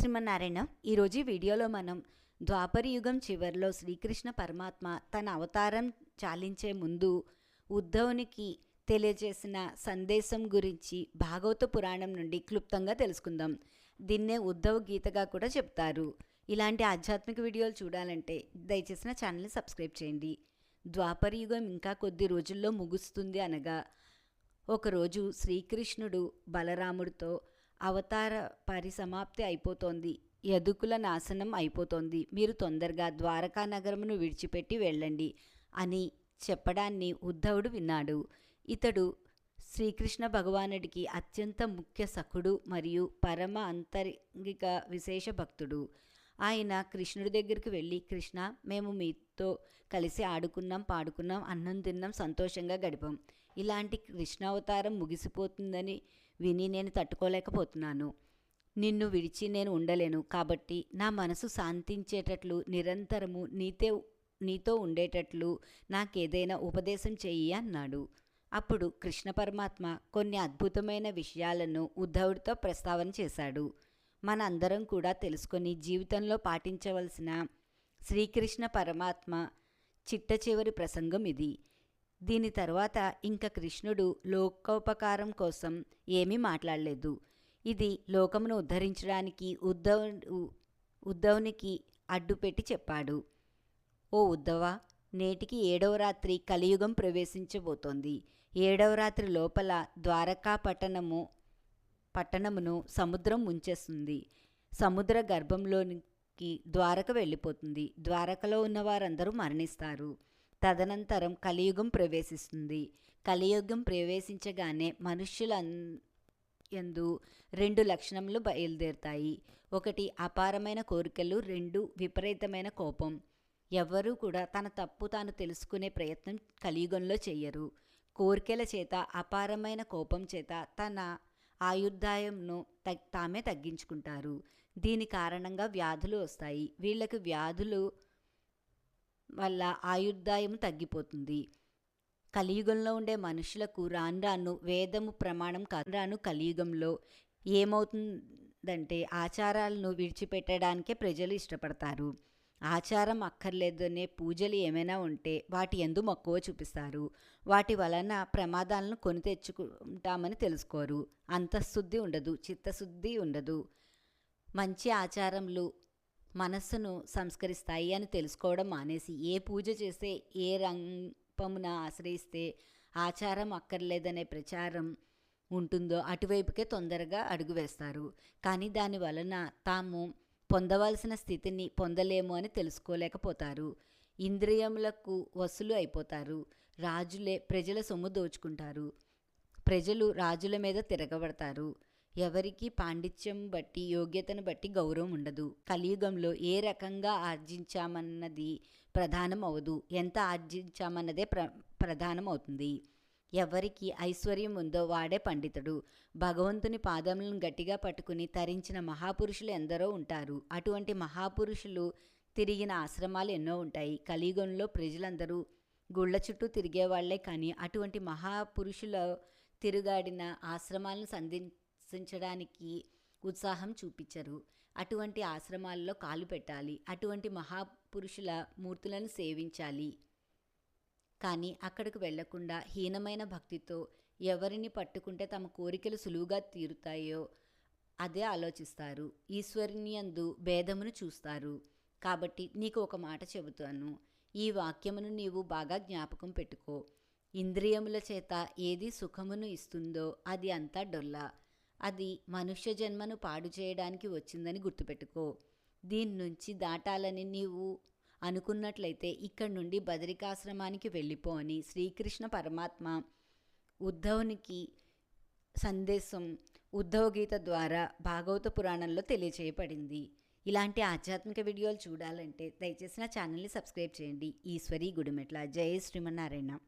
శ్రీమన్నారాయణ ఈరోజు ఈ వీడియోలో మనం ద్వాపర యుగం చివరిలో శ్రీకృష్ణ పరమాత్మ తన అవతారం చాలించే ముందు ఉద్ధవునికి తెలియజేసిన సందేశం గురించి భాగవత పురాణం నుండి క్లుప్తంగా తెలుసుకుందాం దీన్నే ఉద్ధవ్ గీతగా కూడా చెప్తారు ఇలాంటి ఆధ్యాత్మిక వీడియోలు చూడాలంటే దయచేసి నా ఛానల్ని సబ్స్క్రైబ్ చేయండి ద్వాపర యుగం ఇంకా కొద్ది రోజుల్లో ముగుస్తుంది అనగా ఒకరోజు శ్రీకృష్ణుడు బలరాముడితో అవతార పరిసమాప్తి అయిపోతోంది. యదుకుల నాశనం అయిపోతోంది. మీరు తొందరగా ద్వారకా నగరమును విడిచిపెట్టి వెళ్ళండి అని చెప్పడాన్ని ఉద్ధవుడు విన్నాడు. ఇతడు శ్రీకృష్ణ భగవానుడికి అత్యంత ముఖ్య సఖుడు మరియు పరమ అంతరంగిక విశేష భక్తుడు. ఆయన కృష్ణుడి దగ్గరికి వెళ్ళి కృష్ణ మేము మీతో కలిసి ఆడుకున్నాం పాడుకున్నాం అన్నం తిన్నాం సంతోషంగా గడిపాం. ఇలాంటి కృష్ణావతారం ముగిసిపోతుందని విని నేను తట్టుకోలేకపోతున్నాను. నిన్ను విడిచి నేను ఉండలేను. కాబట్టి నా మనసు శాంతించేటట్లు నిరంతరము నీతే నీతో ఉండేటట్లు నాకేదైనా ఉపదేశం చెయ్యి అన్నాడు. అప్పుడు కృష్ణ పరమాత్మ కొన్ని అద్భుతమైన విషయాలను ఉద్ధవుడితో ప్రస్తావన చేశాడు. మన అందరం కూడా తెలుసుకొని జీవితంలో పాటించవలసిన శ్రీకృష్ణ పరమాత్మ చిట్ట చివరి ప్రసంగం ఇది. దీని తర్వాత ఇంకా కృష్ణుడు లోకోపకారం కోసం ఏమీ మాట్లాడలేదు. ఇది లోకమును ఉద్ధరించడానికి ఉద్ధవ్ ఉద్ధవునికి అడ్డుపెట్టి చెప్పాడు. ఓ ఉద్ధవ నేటికి ఏడవ రాత్రి కలియుగం ప్రవేశించబోతోంది. ఏడవ రాత్రి లోపల ద్వారకా పట్టణము పట్టణమును సముద్రం ముంచేస్తుంది. సముద్ర గర్భంలోనికి ద్వారక వెళ్ళిపోతుంది. ద్వారకలో ఉన్న వారందరూ మరణిస్తారు. తదనంతరం కలియుగం ప్రవేశిస్తుంది. కలియుగం ప్రవేశించగానే మనుష్యుల యందు రెండు లక్షణములు బయలుదేరుతాయి. ఒకటి అపారమైన కోరికలు. రెండు విపరీతమైన కోపం. ఎవ్వరూ కూడా తన తప్పు తాను తెలుసుకునే ప్రయత్నం కలియుగంలో చెయ్యరు. కోరికల చేత అపారమైన కోపం చేత తన ఆయుర్దాయంను తగ్ తామే తగ్గించుకుంటారు. దీని కారణంగా వ్యాధులు వస్తాయి. వీళ్ళకి వ్యాధులు వల్ల ఆయుర్దాయం తగ్గిపోతుంది. కలియుగంలో ఉండే మనుషులకు రాను రాను వేదము ప్రమాణం కాదు. రాను కలియుగంలో ఏమవుతుందంటే ఆచారాలను విడిచిపెట్టడానికే ప్రజలు ఇష్టపడతారు. ఆచారం అక్కర్లేదనే పూజలు ఏమైనా ఉంటే వాటి ఎందు మక్కువ చూపిస్తారు. వాటి వలన ప్రమాదాలను కొని తెచ్చుకుంటామని తెలుసుకోరు. అంతఃశుద్ధి ఉండదు చిత్తశుద్ధి ఉండదు. మంచి ఆచారములు మనస్సును సంస్కరిస్తాయి అని తెలుసుకోవడం మానేసి ఏ పూజ చేస్తే ఏ రంపమున ఆశ్రయిస్తే ఆచారం అక్కర్లేదనే ప్రచారం ఉంటుందో అటువైపుకే తొందరగా అడుగు వేస్తారు. కానీ దాని వలన తాము పొందవలసిన స్థితిని పొందలేము అని తెలుసుకోలేకపోతారు. ఇంద్రియములకు వసులు అయిపోతారు. రాజులే ప్రజల సొమ్ము దోచుకుంటారు. ప్రజలు రాజుల మీద తిరగబడతారు. ఎవరికి పాండిత్యం బట్టి యోగ్యతను బట్టి గౌరవం ఉండదు. కలియుగంలో ఏ రకంగా ఆర్జించామన్నది ప్రధానం అవదు. ఎంత ఆర్జించామన్నదే ప్ర ప్రధానం అవుతుంది. ఎవరికి ఐశ్వర్యం ఉందో వాడే పండితుడు. భగవంతుని పాదములను గట్టిగా పట్టుకుని తరించిన మహాపురుషులు ఎందరో ఉంటారు. అటువంటి మహాపురుషులు తిరిగిన ఆశ్రమాలు ఎన్నో ఉంటాయి. కలియుగంలో ప్రజలందరూ గుళ్ళ చుట్టూ తిరిగేవాళ్ళే కానీ అటువంటి మహాపురుషుల తిరుగాడిన ఆశ్రమాలను సందర్శించడానికి ఉత్సాహం చూపించరు. అటువంటి ఆశ్రమాల్లో కాలు పెట్టాలి. అటువంటి మహాపురుషుల మూర్తులను సేవించాలి. కానీ అక్కడికి వెళ్ళకుండా హీనమైన భక్తితో ఎవరిని పట్టుకుంటే తమ కోరికలు సులువుగా తీరుతాయో అదే ఆలోచిస్తారు. ఈశ్వరుని అందు భేదమును చూస్తారు. కాబట్టి నీకు ఒక మాట చెబుతాను. ఈ వాక్యమును నీవు బాగా జ్ఞాపకం పెట్టుకో. ఇంద్రియముల చేత ఏది సుఖమును ఇస్తుందో అది అంతా డొల్ల. అది మనుష్య జన్మను పాడు చేయడానికి వచ్చిందని గుర్తుపెట్టుకో. దీని నుంచి దాటాలని నీవు అనుకున్నట్లయితే ఇక్కడి నుండి బదరికాశ్రమానికి వెళ్ళిపో అని శ్రీకృష్ణ పరమాత్మ ఉద్ధవునికి సందేశం ఉద్ధవ గీత ద్వారా భాగవత పురాణంలో తెలియచేయబడింది. ఇలాంటి ఆధ్యాత్మిక వీడియోలు చూడాలంటే దయచేసి నా ఛానల్ని సబ్స్క్రైబ్ చేయండి. ఈశ్వరి గుడిమెట్ల. జయ శ్రీమన్నారాయణ.